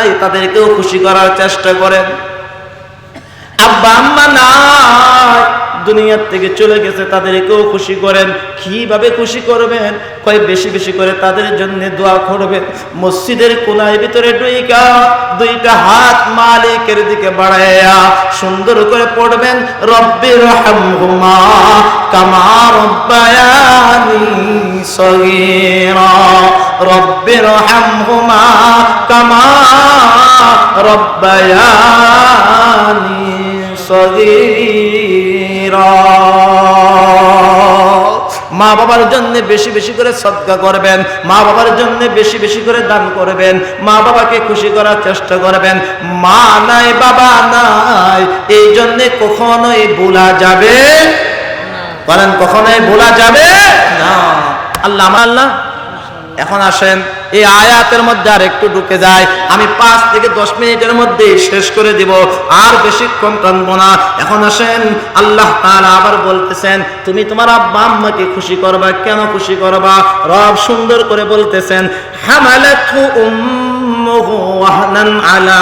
নাই, তাদেরকেও খুশি করার চেষ্টা করেন। আব্বা, আম্মা নাই, দুনিয়ার থেকে চলে গেছে, তাদেরকেও খুশি করেন। কীভাবে খুশি করবেন? কয়, বেশি বেশি করে তাদের জন্য দোয়া করবেন। মসজিদের কোনায় ভিতরে দুইটা দুইটা হাত মালিকের দিকে বাড়াইয়া সুন্দর করে পড়বেন রব্বির রহমহুমা কামা রব্বায়ানি সগীরা রব্বির রহমহুমা কামা রব্বায়ানি সগীরা। মা বাবার জন্য বেশি বেশি করে সদকা করবেন, মা বাবার জন্য বেশি বেশি করে দান করবেন, মা বাবাকে খুশি করার চেষ্টা করবেন। মা নাই, বাবা নাই, এই জন্যে কখনোই ভোলা যাবে বলেন, কখনোই ভোলা যাবে না। আল্লাহ আল্লাহ এখন আসেন, এই আয়াতের মধ্যে আর একটু ঢুকে যায়, আমি পাঁচ থেকে দশ মিনিটের মধ্যে শেষ করে দিব, আর বেশিক্ষণ টানবো না। এখন আসেন, আল্লাহ তাআলা আবার বলতেছেন, তুমি তোমার আব্বা আম্মাকে খুশি করবা, কেন খুশি করবা? রব সুন্দর করে বলতেছেন ওয়াহনান আলা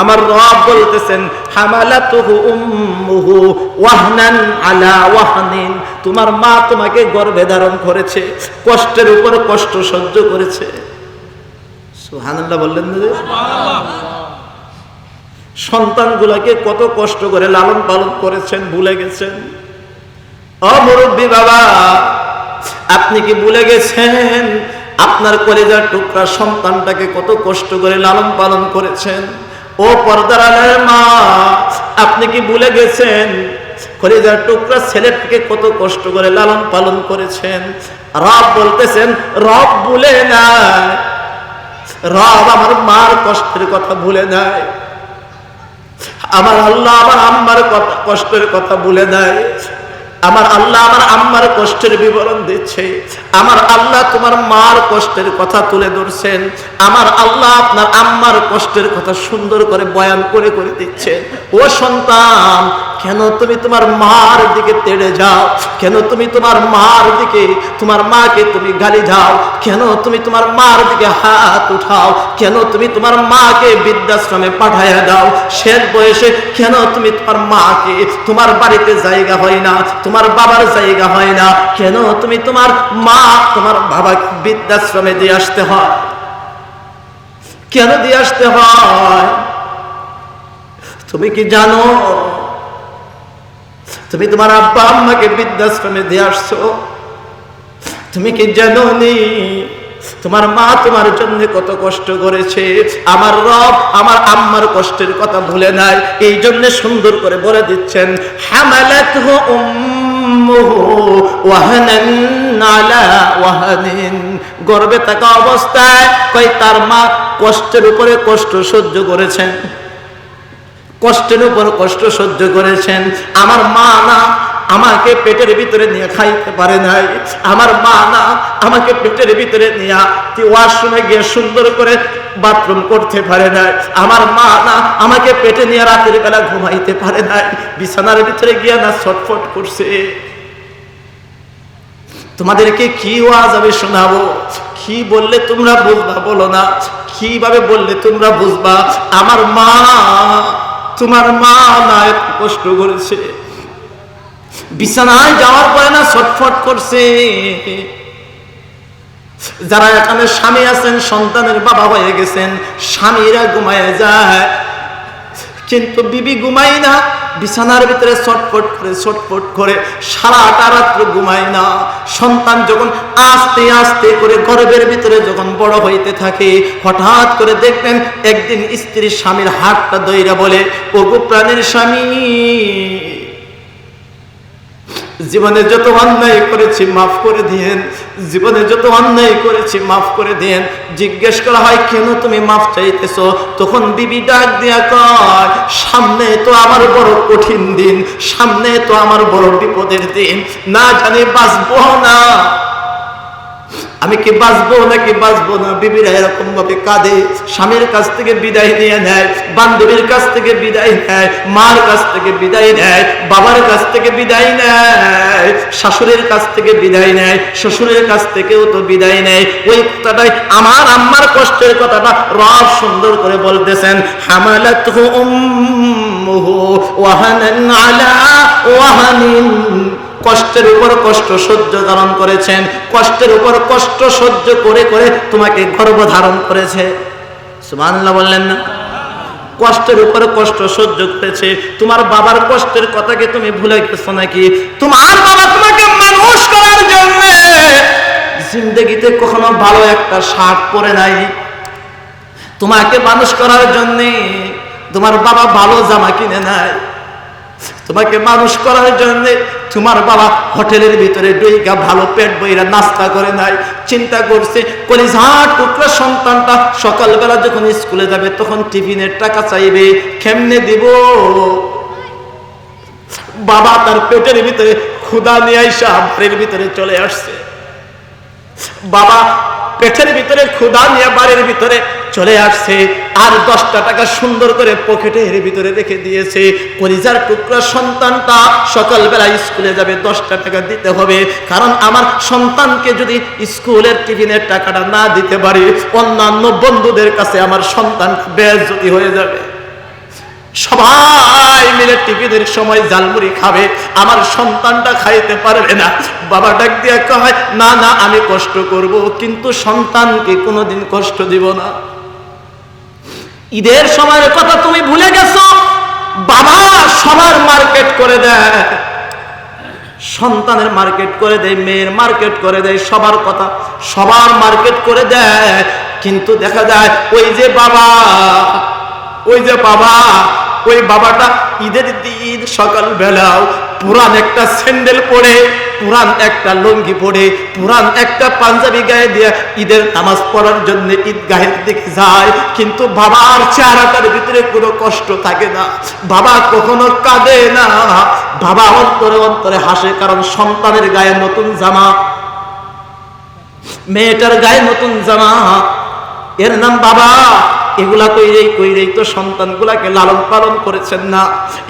আমার রব বলতেছেন ওয়াহনান আলা তোমার মা তোমাকে গর্ভে ধারণ করেছে, কষ্টের উপর কষ্ট সহ্য করেছে। সুবহানাল্লাহ বললেন না? সন্তানগুলোকে কত কষ্ট করে লালন পালন করেছেন, ভুলে গেছেন? অমুরব্বী বাবা, আপনি কি ভুলে গেছেন? আপনার কলেজার টুকরা সন্তানটাকে কত কষ্ট করে লালন পালন করেছেন? ও পর্দার আলের মা আপনি কি ভুলে গেছেন? কলেজার টুকরা ছেলেটাকে কত কষ্ট করে লালন পালন করেছেন? রব বলতেছেন, রব ভুলে নাই। রব আমার মার কষ্টের কথা ভুলে নাই। আমার আল্লাহ আমার আম্মার কথা কষ্টের কথা ভুলে নাই। আমার আল্লাহ আমার আম্মার কষ্টের বিবরণ দিচ্ছে। আমার আল্লাহ তোমার মার কষ্টের কথা তুলে ধরছেন। আমার আল্লাহ আপনার আম্মার কষ্টের কথা সুন্দর করে বয়ান করে করে দিচ্ছেন ও সন্তান কেন তুমি তোমার মার দিকে তেড়ে যাও? কেন তুমি তোমার মার দিকে, তোমার মাকে তুমি গালি যাও? কেন তুমি তোমার মার দিকে হাত উঠাও? কেন তুমি তোমার মাকে বৃদ্ধাশ্রমে পাঠাইয়া দাও? শেষ বয়সে কেন তুমি তোমার মাকে, তোমার বাড়িতে জায়গা হয় না, তোমার বাবার জায়গা হয় না? কেন তুমি তোমার মা, তোমার বাবাকে বৃদ্ধাশ্রমে দিয়ে আসতে হয়? কেন দিয়ে আসতে হয়? তুমি কি জানো? তুমি তোমার আব্বা আম্মাকে বৃদ্ধাশ্রমে দিয়ে আসছো? তুমি কি জানো তোমার মা তোমার জন্য কত কষ্ট করেছে? আমার রব আমার আম্মার কষ্টের কথা ভুলে নাই এই জন্য সুন্দর করে বলে দিচ্ছেন ওয়াহানিন গর্ভে থাকা অবস্থায় কই তার মা কষ্টের উপরে কষ্ট সহ্য করেছেন। কষ্টের উপর কষ্ট সহ্য করেছেন। আমার মা না আমাকে পেটের ভিতরে নিয়ে খাইতে পারে নাই। আমার মা না আমাকে পেটের ভিতরে নিয়ে ওয়াশরুমে গিয়ে সুন্দর করে বাথরুম করতে পারে নাই। আমার মা না আমাকে পেটে নিয়ে রাতের বেলা ঘুমাইতে পারে নাই। বিছানার ভিতরে গিয়ে না ছটফট করছে। তোমাদেরকে কি ওয়াজ আমি শোনাবো? কি বললে তোমরা বুঝবা বলো না? কীভাবে বললে তোমরা বুঝবা? আমার মা তোমার মা না এত কষ্ট করেছে। বিছানায় যাওয়ার পরে না ছটফট করছে। যারা এখানে স্বামী আছেন, সন্তানের বাবা হয়ে গেছেন, স্বামীরা ঘুমায় যায়। কিন্তু বিবি ঘুমাই না। বিছানার ভিতরে ছটফট করে ছটফট করে সারাটা রাত্র ঘুমায় না। সন্তান যখন আস্তে আস্তে করে গর্বের ভিতরে যখন বড় হইতে থাকে, হঠাৎ করে দেখবেন একদিন স্ত্রীর স্বামীর হাতটা দইরা বলে, ওগো প্রাণের স্বামী, জীবনে যত অন্যায় করেছি, মাফ করে দিয়েন। জীবনে যত অন্যায় করেছি, মাফ করে দেন। জিজ্ঞেস করা হয়, কেন তুমি মাফ চাইতেছ? তখন বিবি ডাক দিয়া কয়, সামনে তো আমার বড় কঠিন দিন, সামনে তো আমার বড় বিপদের দিন। না জানি বাঁচবো না। আমি কি বাঁচবো নাকি বাঁচবো না? বিবিরা এরকম ভাবে কাঁদে। স্বামীর কাছ থেকে বিদায় নিয়ে নেয়, বান্ধবীর কাছ থেকে বিদায় নেয়, মার কাছ থেকে বিদায় নেয়, বাবার কাছ থেকে বিদায় নেয়, শাশুড়ির কাছ থেকে বিদায় নেয়, শ্বশুরের কাছ থেকেও তো বিদায় নেয়। ওই কথাটাই আমার আম্মার কষ্টের কথাটা রব সুন্দর করে বলতেছেন হামালাত উম্মুহু ওয়াহানান আলা ওয়াহানিন কষ্টের উপর কষ্ট সহ্য ধারণ করেছেন, কষ্টের উপর কষ্ট সহ্য করে করে তোমাকে গর্ব ধারণ করেছে। সুবহানাল্লাহ বললেন না? কষ্টের উপর কষ্ট সহ্য করেছে। তোমার বাবার কষ্টের কথাকে তুমি ভুলে গেছো নাকি? তোমার বাবা তোমাকে মানুষ করার জন্য জিন্দগিতে কখনো ভালো একটা শার্ট পরে নাই। তোমাকে মানুষ করার জন্য তোমার বাবা ভালো জামা কিনে নাই। তোমাকে মানুষ করার জন্য তোমার বাবা হোটেলের ভিতরে ডুইকা ভালো পেট বইরা নাস্তা করে নাই, চিন্তা করছে কলিজা টুকরা সন্তানটা সকালবেলা যখন স্কুলে যাবে তখন টিফিনের টাকা চাইবে, কেমনে দিব? বাবা তার পেটের ভিতরে ক্ষুদা নিয়ে আইসা বাড়ির ভিতরে চলে আসছে। বাবা পেটের ভিতরে ক্ষুদা নিয়ে বাড়ির ভিতরে চলে আসছে আর দশটা টাকা সুন্দর করে পকেটের ভিতরে রেখে দিয়েছে। পরিজার টুকরা সন্তানটা সকালবেলা স্কুলে যাবে, দশটা টাকা দিতে হবে। কারণ আমার সন্তানকে যদি স্কুলের টিফিনের টাকাটা না দিতে পারি, অন্যান্য বন্ধুদের কাছে আমার সন্তান বেজতি হয়ে যাবে। সবাই মিলে টিফিনের সময় জালমুড়ি খাবে। আমার সন্তানটা খাইতে পারবে না। বাবা ডাক দিয়ে কয়, না না, আমি কষ্ট করব, কিন্তু সন্তানকে কোনোদিন কষ্ট দিব না। ঈদের সময়ের কথা তুমি ভুলে গেছো? বাবা সবার মার্কেট করে দেয়। সন্তানের মার্কেট করে দেয়, মেয়ের মার্কেট করে দেয়, সবার কথা সবার মার্কেট করে দেয়। কিন্তু দেখা যায় ওই যে বাবা, ওই যে বাবা, ওই বাবাটা ঈদের দিন সকাল বেলাও পুরান একটা স্যান্ডেল পরে পুরান একটা লুঙ্গি পরে পুরান একটা পাঞ্জাবি গায়ে দিয়ে ঈদের নামাজ পড়ার জন্য ঈদ গায়ের দিকে যায়। কিন্তু বাবার চেহারাটার ভিতরে কোনো কষ্ট থাকে না। বাবা কখনো কাঁদে না। বাবা অন্তরে অন্তরে হাসে, কারণ সন্তানের গায়ে নতুন জামা। মেয়েটার গায়ে নতুন জামা। এর নাম বাবা। এগুলা কইরেই কইরেই তো সন্তানগুলাকে লালন পালন করেছেন না।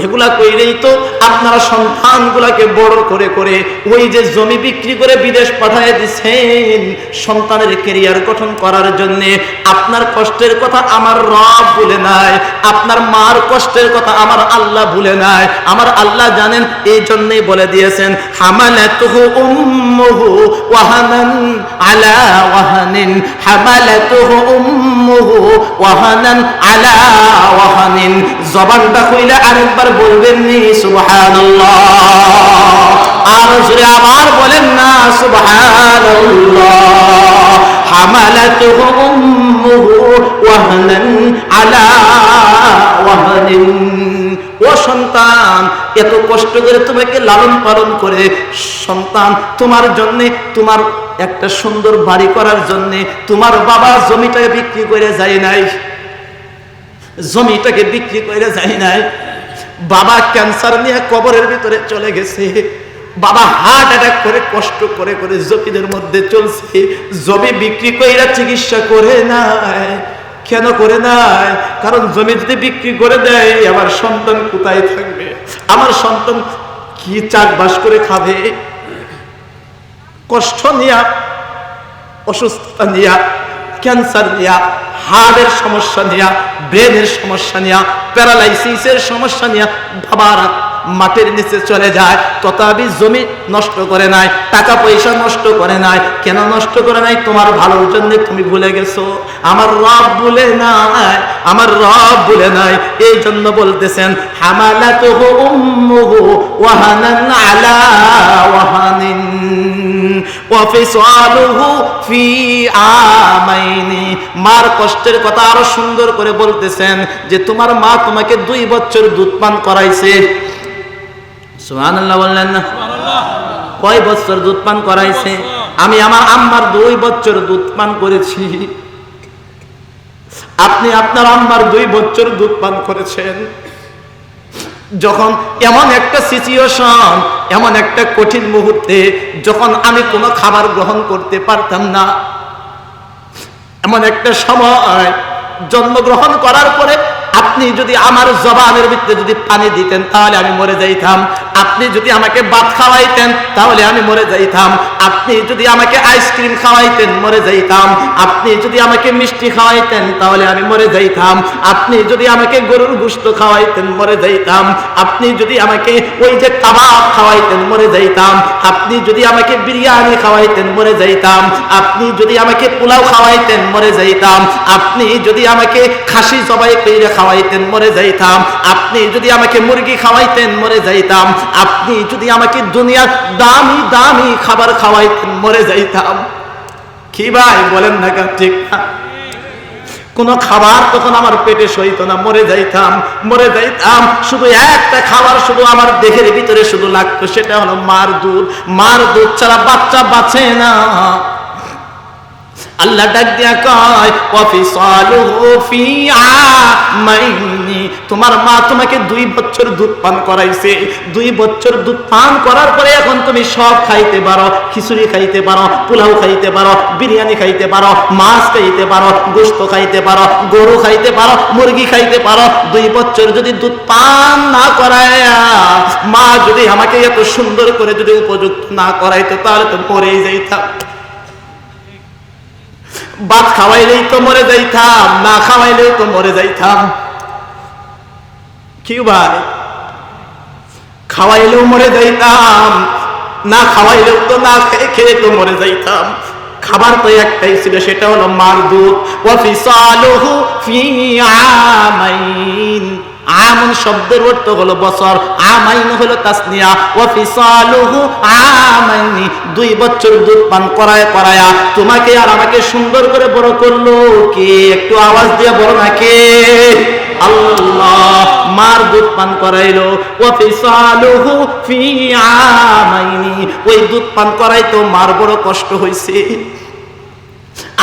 এগুলা কইরেই তো আপনারা সন্তানগুলাকে বড় করে করে ওই যে জমি বিক্রি করে বিদেশ পাঠায় দিছেন সন্তানের কেরিয়ার গঠন করার জন্য। আপনার কষ্টের কথা আমার রব ভুলে নাই, আপনার মার কষ্টের কথা আমার আল্লাহ ভুলে নাই। আমার আল্লাহ জানেন, এই জন্যই বলে দিয়েছেন, হামালাতুহু উম্মুহু ওয়াহানান আলা ওয়াহানিন, হামালাতুহু উম্মুহু ওয়াহানান আলা ওয়াহানিন। জবানটা কইলে আরেকবার বলবেন নি, সুবহানাল্লাহ। আর জোরে আবার বলেন না, সুবহানাল্লাহ। হামালাতুহু উম্মুহু ওয়াহানান আলা ওয়াহানিন। ও সন্তান, এত কষ্ট করে তোমাকে লালন পালন করে, সন্তান, তোমার জন্য তোমার একটা সুন্দর বাড়ি করার জন্য তোমার বাবা জমিটাকে বিক্রি করে যায় নাই। জমিটাকে বিক্রি করে যায় নাই। বাবা ক্যান্সার নিয়ে কবরের ভিতরে চলে গেছে। বাবা হার্ট অ্যাটাক করে, কষ্ট করে করে জমিদের মধ্যে চলছে। জমি বিক্রি করে চিকিৎসা করে নাই। কেন করে নাই? কারণ জমি যদি বিক্রি করে দেয়, আমার সন্তান কোথায় থাকবে? আমার সন্তান কি চাকবাস করে খাবে? কষ্ট নিয়া, অসুস্থতা নিয়া, ক্যান্সার নিয়া হার্টের সমস্যা নিয়া, ব্রেনের সমস্যা নিয়া, প্যারালাইসিসের সমস্যা নিয়া, বাবারা মাটির নিচে চলে যায়, তথাপি জমি নষ্ট করে নাই, টাকা পয়সা নষ্ট করে নাই। কেন নষ্ট করে নাই? তোমার ভালোর জন্য তুমি ভুলে গেছো। আমার রব ভুলে নাই, আমার রব ভুলে নাই। এই জন্য বলতেছেন, হামালাতুহু উম্মুহু ওয়াহানান আলা ওয়াহানিন মার কষ্টের কথা আরও সুন্দর করে বলতেছেন যে, তোমার মা তোমাকে দুই বছর দুধ পান করাইছে। সুবহানাল্লাহ বললেন না। কয় বছর দুধ পান করাইছে? আমি আমার আম্মার দুই বছর দুধ পান করেছি। আপনি আপনার আম্মার দুই বছর দুধ পান করেছেন। যখন এমন একটা সিচুয়েশন এমন একটা কঠিন মুহূর্তে যখন আমি কোনো খাবার গ্রহণ করতে পারতাম না এমন একটা সময় জন্মগ্রহণ করার পরে আপনি যদি আমার জবানের ভিতরে যদি পানি দিতেন তাহলে আমি মরে যাইতাম। আপনি যদি আমাকে ভাত খাওয়াইতেন, তাহলে আমি মরে যাইতাম। আপনি যদি আমাকে আইসক্রিম খাওয়াইতেন, মরে যাইতাম। আপনি যদি আমাকে মিষ্টি খাওয়াইতেন, তাহলে আমি মরে যাইতাম। আপনি যদি আমাকে গরুর গুস্ত খাওয়াইতেন, মরে যাইতাম। আপনি যদি আমাকে ওই যে কাবাব খাওয়াইতেন, মরে যাইতাম। আপনি যদি আমাকে বিরিয়ানি খাওয়াইতেন, মরে যাইতাম। আপনি যদি আমাকে পোলাও খাওয়াইতেন, মরে যাইতাম। আপনি যদি আমাকে খাসি জবাই করে খাওয়াইতেন, মরে যাইতাম। আপনি যদি আমাকে মুরগি খাওয়াইতেন, মরে যাইতাম। আপনি যদি আমাকে দুনিয়ার দামি দামি খাবার খাওয়াই, মরে যাইতাম। কি ভাই বলেন না কেন, ঠিক না? কোন খাবার তখন আমার পেটে সইত না, মরে যাইতাম মরে যাইতাম। শুধু একটা খাবার শুধু আমার দেহের ভিতরে শুধু লাগতো, সেটা হলো মার দুধ। মার দুধ ছাড়া বাচ্চা বাঁচে না। আল্লাহ ডাক দিয়া কয় তোমার মা তোমাকে দুই বছর দুধ পান করাইছে। দুই বছর দুধ পান করার পরে এখন তুমি সব খাইতে পারো, খিচুড়ি খাইতে পারো, পোলাও খাইতে পারো, বিরিয়ানি খাইতে পারো, মাছ খাইতে পারো গোস্ত খাইতে পারো, গরু খাইতে পারো, মুরগি খাইতে পারো। দুই বছর যদি দুধ পান না করায়, মা যদি আমাকে এত সুন্দর করে যদি উপযুক্ত না করাইতো, তাহলে তো মরেই যাইতাম। ভাত খাওয়াইলেই তো মরে যাইতাম, না খাওয়াইলেও তো মরে যাইতাম। কি ভাই খাওয়াইলেও মরে যাইতাম, না খাওয়াইলেও তো না খেয়ে খেয়ে তো মরে যাইতাম। খাবার তো একটাই ছিল, সেটা হলো মার দুধ। ওয়াফিসালুহু ফি আমাইন আমন শব্দের অর্থ হলো বছর, আমাইন হলো তাসনিয়া, ওয়াফিসালুহু আমাইনি, দুই বছর দুধ পান করায় করায়া, তোমাকে আর আমাকে সুন্দর করে বড় করল কে? একটু আওয়াজ দিয়ে বড় না কে? আল্লাহ, মার দুধ পান করাইলো, ওয়াফিসালুহু ফি আমাইনি, ওই দুধ পান করাই তো মার বড় কষ্ট হইছে।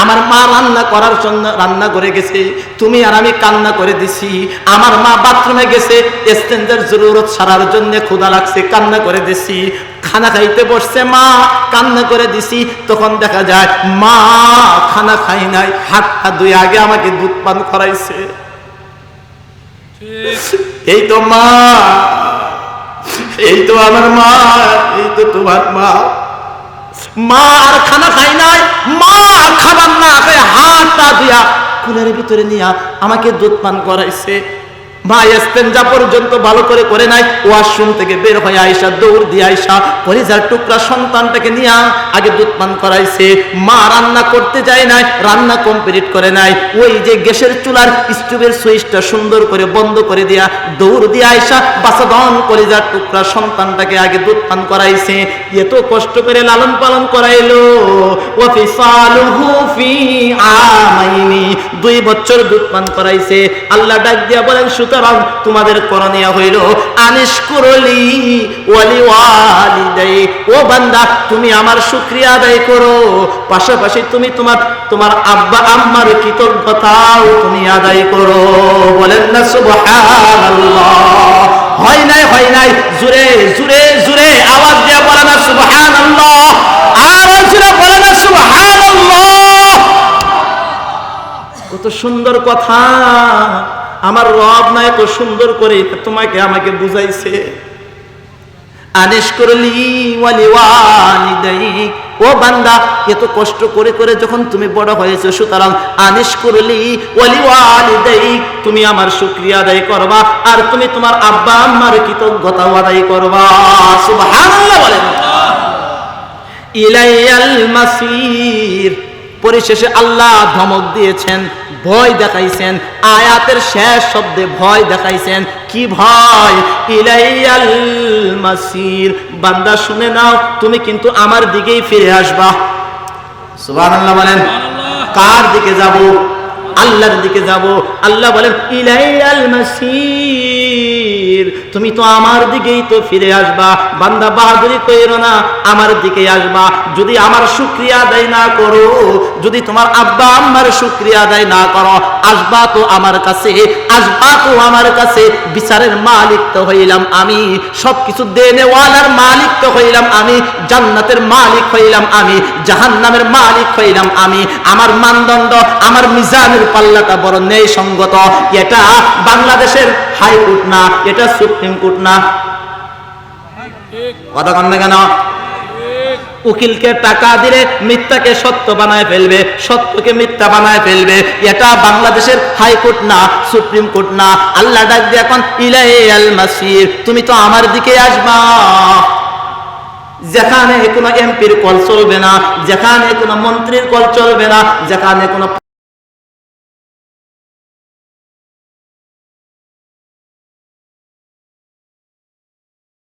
আমার মা রান্না করার জন্য রান্না করে গেছে, তুমি আর আমি কান্না করে দিছি। আমার মা বাথরুমে গেছে এক্সচেঞ্জের জরুরত সারার জন্য ক্ষুধা লাগছে, কান্না করে দিছি। খানা খাইতে বসছে মা, কান্না করে দিছি। তখন দেখা যায়, মা খানা খাই নাই হাত হাত দুই আগে আমাকে দুধ পান করাইছে। এই তো মা, এই তো আমার মা, এই তো তোমার মা। মা আর খানা খাই নাই, মা দিয়া কুলের ভিতরে নিয়া আমাকে দুধ পান করাইছে। মা এস্তেঞ্জা পর্যন্ত ভালো করে করে নাই, ওয়াশরুম থেকে বের হয়ে আইসা দৌড় দিয়ে আইসা কলিজার টুকরা সন্তানটাকে নিয়ে আগে দুধ পান করাইছে। মা রান্না করতে যায় নাই, রান্না কমপ্লিট করে নাই। ওই যে গ্যাসের চুলার স্টোভের সুইচটা সুন্দর করে বন্ধ করে দিয়া দৌড় দিয়ে আইসা বাসাদন কলিজার টুকরা সন্তানটাকে আগে দুধ পান করাইছে। এত কষ্ট করে লালন পালন করাইলো। দুই বছর দুধ পান করাইছে। আল্লাহ ডাক দিয়া বলেন সুতরাং তোমাদের করণীয় হইল আনিস করলি ওয়ালি ওয়ালিদাই। ও বান্দা, তুমি আমার শুকরিয়া আদায় করো। পাশাপাশি তুমি তোমার তোমার আব্বা আম্মার কৃতজ্ঞতাও তুমি আদায় করো। বলেন না, সুবহানাল্লাহ। হয় নাই হয় নাই। জুরে জুরে জুরে আওয়াজ দিয়ে বলে না, সুবহানাল্লাহ। আর জুরে বলে না, সুবহানাল্লাহ। কত সুন্দর কথা। আমার রব না এত সুন্দর করে তোমাকে আমাকে বুঝাইছে। আনিস করলি ও বান্দা এত কষ্ট করে করে যখন তুমি বড় হয়েছো সুতরাং আনিস করলি তুমি আমার শুকরিয়া আদায় করবা আর তুমি তোমার আব্বা আম্মার কৃতজ্ঞতা আদায় করবা। সুবহানাল্লাহ বলেন। ইলাইয়াল মাসির। পরিশেষে আল্লাহ ধমক দিয়েছেন ভয় দেখাইছেন আয়াতের শেষ শব্দে ভয় দেখাইছেন। কি ভয়? ইলাইয়াল মাসির। বান্দা শুনে নাও তুমি কিন্তু আমার দিকেই ফিরে আসবা। সুবহানাল্লাহ বলেন কার দিকে যাব? আল্লাহর দিকে যাব। আল্লাহ বলেন, ইলাইয়াল মাসির, তুমি তো আমার দিকেই তো ফিরে আসবা। বান্দা বাহাদুরি কইরো না, আমার দিকে আসবা। যদি আমার শুক্রিয়া আদায় না করো, যদি তোমার আব্বা আম্মার শুক্রিয়া আদায় না করো, আসবা তো আমার কাছে। আসবা তো আমার কাছে বিচারের মালিক তো হইলাম আমি, সবকিছু দেনেওয়ালার মালিক তো হইলাম আমি, জান্নাতের মালিক হইলাম আমি, জাহান্নামের মালিক হইলাম আমি, আমার মানদণ্ড, আমার মিজানের পাল্লাটা বড় নেই সঙ্গত এটা বাংলাদেশের হাইকোর্ট না, এটা সুপ্রিম কোর্ট না। কথা কেন? উকিলকে টাকা দিলে মিথ্যাকে সত্য বানায় ফেলবে, সত্যকে মিথ্যা বানায় ফেলবে। এটা বাংলাদেশের হাইকোর্ট না, সুপ্রিম কোর্ট না। আল্লাহ ডাক দিয়ে এখন ইলাই আল মাসির, তুমি তো আমার দিকে আসবা। যেখানে কোনো এমপির কল চলবে না, যেখানে কোনো মন্ত্রীর কল চলবে না, যেখানে কোনো